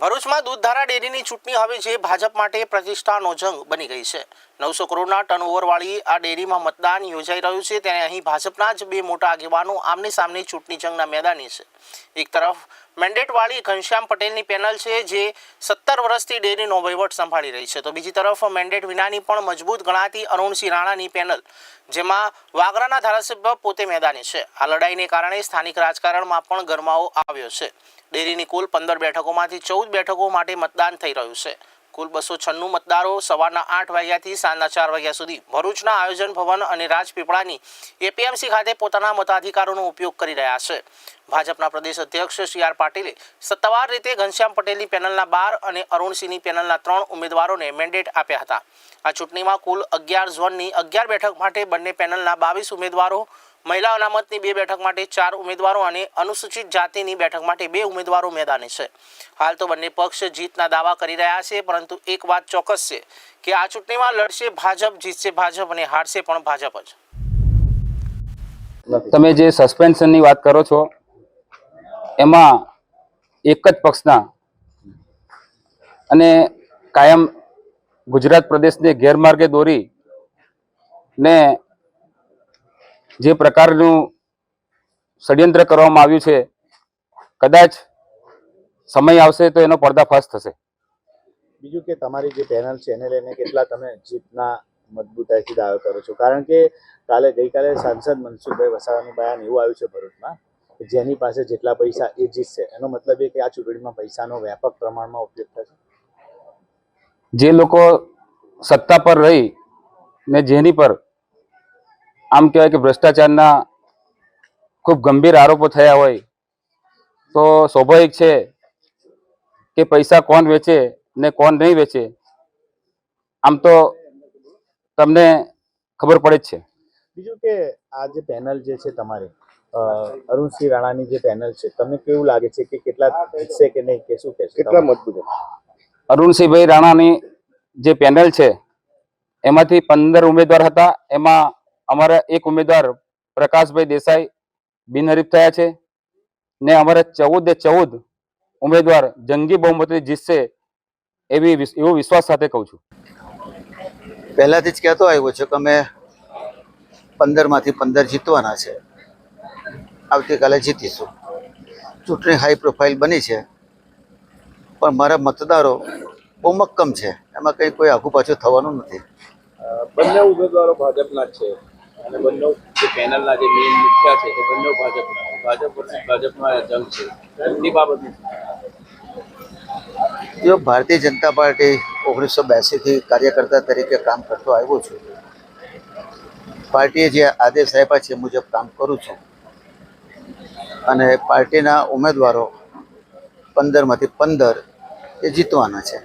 ભરૂચમાં દૂધધારા ડેરીની ચૂંટણી હવે જે ભાજપ માટે પ્રતિષ્ઠાનો જંગ બની ગઈ છે. નવસો કરોડના ટર્નઓવરવાળી આ ડેરીમાં મતદાન યોજાઈ રહ્યું છે. ત્યારે અહીં ભાજપના જ બે મોટા આગેવાનો આમને સામને ચૂંટણી જંગના મેદાની છે. એક તરફ મેન્ડેટવાળી ઘનશ્યામ પટેલની પેનલ છે, જે સત્તર વર્ષથી ડેરીનો વહીવટ સંભાળી રહી છે. તો બીજી તરફ મેન્ડેટ વિનાની પણ મજબૂત ગણાતી અરુણસિંહ રાણાની પેનલ, જેમાં વાગરાના ધારાસભ્ય પોતે મેદાની છે. આ લડાઈને કારણે સ્થાનિક રાજકારણમાં પણ ગરમાવો આવ્યો છે. ડેરીની કુલ પંદર બેઠકોમાંથી ચૌદ બેઠકો માટે મતદાન થઈ રહ્યું છે. કુલ બસો છન્નું મતદારો સવારના આઠ વાગ્યાથી સાંજના ચાર વાગ્યા સુધી ભરૂચના આયોજન ભવન અને રાજપીપળાની એપીએમસી ખાતે પોતાના મતાધિકારોનો ઉપયોગ કરી રહ્યા છે. ભાજપના પ્રદેશ અધ્યક્ષ સી આર પાટીલે સત્તાવાર રીતે ઘનશ્યામ પટેલની પેનલના બાર અને અરુણસિંહની પેનલના ત્રણ ઉમેદવારોને મેન્ડેટ આપ્યા હતા. આ ચૂંટણીમાં કુલ અગિયાર ઝોનની અગિયાર બેઠક માટે બંને પેનલના બાવીસ ઉમેદવારો મહિલા અનામતની બે બેઠક માટે ચાર ઉમેદવારો અને અનુસૂચિત જાતિની બેઠક માટે બે ઉમેદવારો મેદાને છે. હાલ તો બંને પક્ષ જીતના દાવા કરી રહ્યા છે, પરંતુ એક વાત ચોક્કસ છે કે આ ચૂંટણીમાં લડશે ભાજપ, જીતશે ભાજપ અને હારશે પણ ભાજપ જ. તમે જે સસ્પેન્શનની વાત કરો છો, એમાં એક જ પક્ષના અને કાયમ ગુજરાત પ્રદેશને ગેરમાર્ગે દોરી ને જે પ્રકારનું ષડયંત્ર કરવામાં આવ્યું છે કદાચ સમય આવશે તો એનો પર્દાફાશ થશે. બીજું કે તમારી જે પેનલ છે એને લઈને કેટલા તમે જીતના મજબૂતાઈથી દાવો કરો છો? કારણ કે કાલે ગઈકાલે સાંસદ મનસુખભાઈ વસાવાનું બયાન એવું આવ્યું છે ભરૂચમાં કે જેની પાસે જેટલા પૈસા એ જીતશે. એનો મતલબ એ કે આ ચૂંટણીમાં પૈસાનો વ્યાપક પ્રમાણમાં ઉપયોગ થશે? જે લોકો સત્તા પર રહી ને જેની પર આમ કહેવાય કે ભ્રષ્ટાચારના ખૂબ ગંભીર આરોપો થયા હોય તો સ્વાભાવિક છે કે પૈસા કોણ વેચે ને કોણ નહીં વેચે આમ તો તમને ખબર પડે જ છે. બીજું કે આ જે પેનલ જે છે તમારી અરુણસિંહ રાણાની જે પેનલ છે તમને કેવું લાગે છે કે કેટલા જીતશે કે નહીં? કે શું કહેશે કેટલા મજબૂત અરુણસિંહભાઈ રાણાની જે પેનલ છે એમાંથી પંદર ઉમેદવાર હતા એમાં અમારા એક ઉમેદવાર પ્રકાશભાઈ દેસાઈ બિનહરીફ થયા છે ને અમારા ચૌદે ચૌદ ઉમેદવાર જંગી બહુમતી જીતશે એવી એવો વિશ્વાસ સાથે કહું છું. પહેલાથી જ કહેતો આવ્યો છે કે અમે પંદરમાંથી પંદર જીતવાના છે. આવતીકાલે જીતીશું. ચૂંટણી હાઈ પ્રોફાઇલ બની છે. પણ મારા મતદારો બહુ મક્કમ છે. એમાં કંઈ કોઈ આઘું પાછું થવાનું નથી. બંને ઉમેદવારો ભાજપના છે. અને બંને જે પેનલના જે મેઇન મુખ્ય છે તે બંને ભાજપના ભાજપ versus ભાજપમાં જંગ છે. એમની બાબતનું જો ભારતીય જનતા પાર્ટી ઓગણીસો બ્યાસીથી કાર્યકર્તા તરીકે કામ કરતો આવ્યો છું, પાર્ટીએ જે આદેશ આપ્યા છે એ મુજબ કામ કરું છું. અને પાર્ટીના ઉમેદવારો પંદરમાંથી પંદર એ જીતવાના છે.